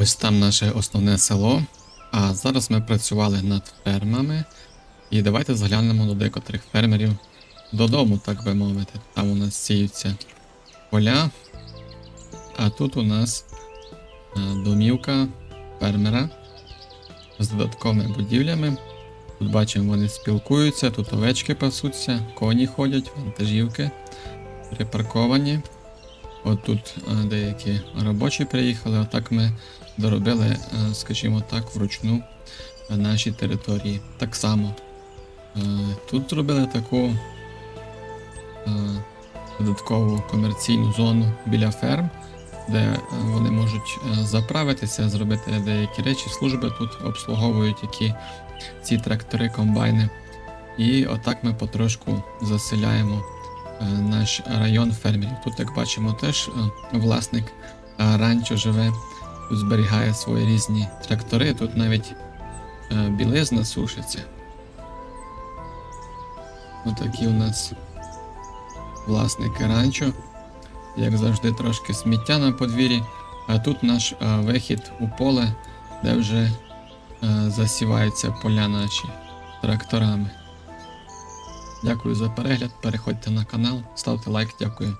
Ось там наше основне село. А зараз ми працювали над фермами. І давайте заглянемо до декотрих фермерів додому, так би мовити. Там у нас сіються поля. А тут у нас е, домівка фермера з додатковими будівлями. Тут бачимо, вони спілкуються, тут овечки пасуться, коні ходять, вантажівки припарковані. От тут е, деякі робочі приїхали, отак ми доробили, е, скажімо так, вручну на нашій території. Так само. Е, Тут зробили таку додаткову комерційну зону біля ферм, де вони можуть заправитися, зробити деякі речі, служби тут обслуговують, які ці трактори, комбайни. І отак ми потрошку заселяємо наш район фермерів. Тут, як бачимо, теж е, власник е, ранчо живе, тут зберігає свої різні трактори, тут навіть е, білизна сушиться. Отакі у нас власники ранчо. Як завжди, трошки сміття на подвір'ї. А тут наш е, вихід у поле, де вже е, засіваються поля наші тракторами. Дякую за перегляд. Переходьте на канал, ставте лайк, дякую.